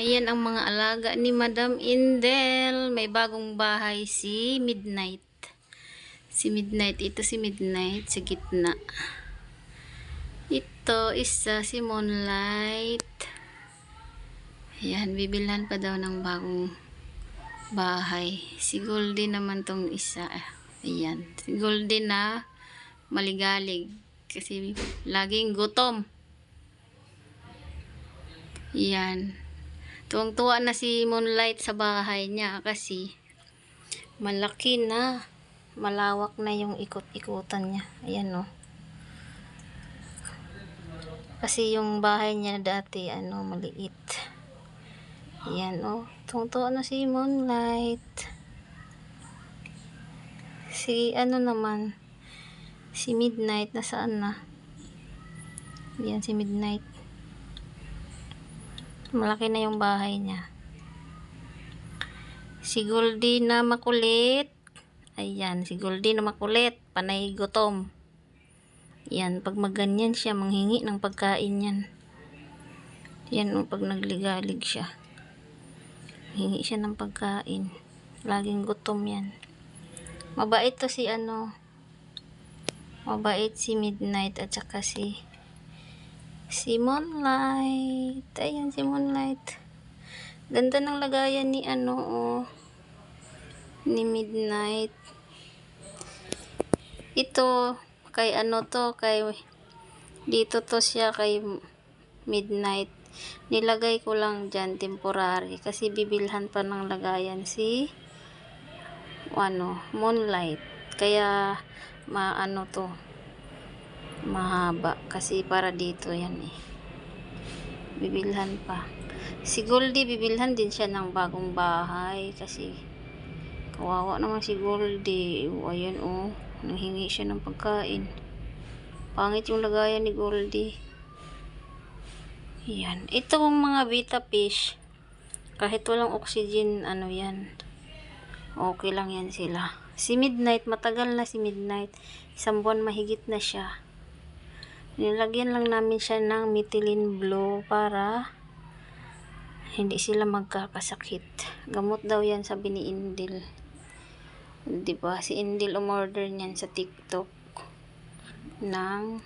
Ayan ang mga alaga ni Madam Indel. May bagong bahay si Midnight. Si Midnight. Ito si Midnight sa gitna. Ito isa si Moonlight. Ayan, bibilhan pa daw ng bagong bahay. Si Goldie naman tong isa. Ayan. Si Goldie na maligalig. Kasi laging gutom. Yan. Tuwang-tuwa na si Moonlight sa bahay niya kasi malaki na. Malawak na yung ikot-ikutan niya. Ayan o. Kasi yung bahay niya dati, ano, maliit. Ayan o. Tuwang-tuwa na si Moonlight. Si, ano naman, si Midnight, nasaan na? Ayan si Midnight. Malaki na yung bahay niya. Si Goldie na makulit. Ayan, si Goldie na makulit. Panay gutom. Yan, pag maganyan siya, manghingi ng pagkain yan. Yan, o, pag nagligalig siya. Hingi siya ng pagkain. Laging gutom yan. Mabait to si ano. Mabait si Midnight at saka si si Moonlight. Ayan si Moonlight. Ganda ng lagayan ni ano oh, ni Midnight. Ito kay ano to kay dito to siya kay Midnight. Nilagay ko lang dyan temporary kasi bibilhan pa ng lagayan si ano, Moonlight. Kaya maano to mahaba kasi para dito yan eh. Bibilhan pa. Si Goldie bibilhan din siya ng bagong bahay kasi kawawa naman si Goldie. O, ayan o oh, nanghingi siya ng pagkain. Pangit yung lagayan ni Goldie. Yan itong mga beta fish. Kahit walang oxygen ano yan? Okay lang yan sila. Si Midnight matagal na si Midnight. Isang buwan mahigit na siya Nilagyan lang namin siya ng methylene blue para hindi sila magkakasakit. Gamot daw yan sabi ni Indil. Diba? Si Indil umorder niyan sa TikTok ng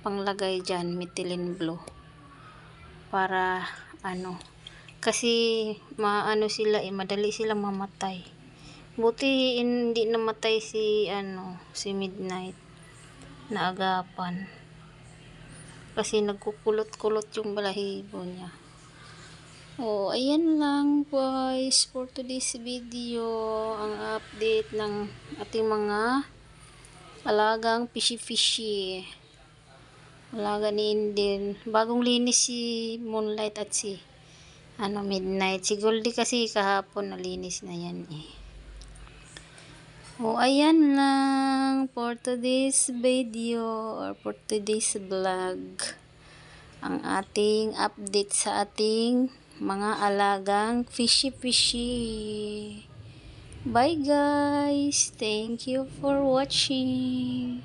panglagay dyan, methylene blue. Para ano, kasi maano sila eh, madali silang mamatay. Buti hindi namatay si ano, si Midnight na agapan kasi nagkukulot-kulot yung balahibo niya. Oh, ayan lang guys for today's video ang update ng ating mga alagang fishy-fishy. Alaga ni Indin. Bagong linis si Moonlight at si ano Midnight. Si Goldie kasi kahapon nalinis na yan eh. Oh, ayan lang for today's video or for today's vlog. Ang ating update sa ating mga alagang fishy-fishy. Bye guys! Thank you for watching.